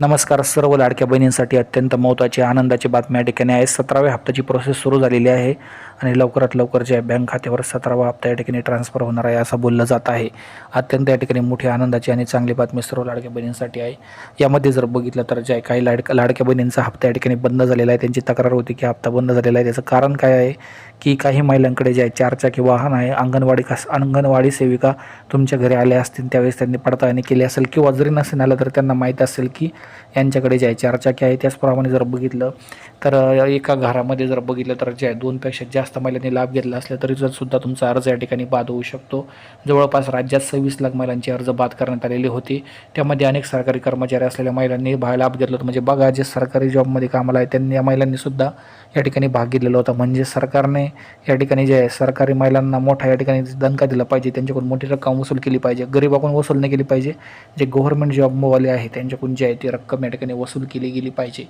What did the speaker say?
नमस्कार सर्व लाडक्या बहिणींसाठी अत्यंत महत्त्वाची आनंदाची बातमी या ठिकाणी आहे. सतराव्या हप्त्याची प्रोसेस सुरू झालेली आहे आणि लवकरात लवकर जे बँक खात्यावर सतरावा हप्ता या ठिकाणी ट्रान्सफर होणार आहे असं बोललं जात आहे. अत्यंत या ठिकाणी मोठी आनंदाची आणि चांगली बातमी सर्व लाडक्या बहिणींसाठी आहे. यामध्ये जर बघितलं तर जे काही लाडक लाडक्या बहिणींचा हप्ता या ठिकाणी बंद झालेला आहे त्यांची तक्रार होती की हप्ता बंद झालेला आहे. त्याचं कारण काय आहे की काही महिलांकडे जे आहे चारचाकी वाहन आहे अंगणवाडी खास अंगणवाडी सेविका तुमच्या घरी आल्या असतील त्यावेळेस त्यांनी पडताळणी केली असेल किंवा जरी नसेल आलं तर त्यांना माहीत असेल की यांच्याकडे जे आहे चारचाकी आहे त्याचप्रमाणे जर बघितलं तर एका घरामध्ये जर बघितलं तर जे आहे दोनपेक्षा जास्त महिलांनी लाभ घेतला असला तरी जर सुद्धा तुमचा अर्ज या ठिकाणी बाद होऊ शकतो. जवळपास राज्यात सव्वीस लाख महिलांचे अर्ज बाद करण्यात आलेले होते. त्यामध्ये अनेक सरकारी कर्मचारी असलेल्या महिलांनी भा लाभ घेतला होता. म्हणजे बघा जे सरकारी जॉबमध्ये कामाला आहे त्यांनी या महिलांनी सुद्धा या ठिकाणी भाग घेतलेला होता. म्हणजे सरकारने या ठिकाणी जे आहे सरकारी महिलांना मोठा या ठिकाणी दणका दिला पाहिजे. त्यांच्याकडून मोठी रक्कम वसूल केली पाहिजे. गरीबाकडून वसूल नाही केली पाहिजे. जे गव्हर्नमेंट जॉबवाले आहे त्यांच्याकडून जे आहे ती रक्कम या ठिकाणी वसूल केली गेली पाहिजे.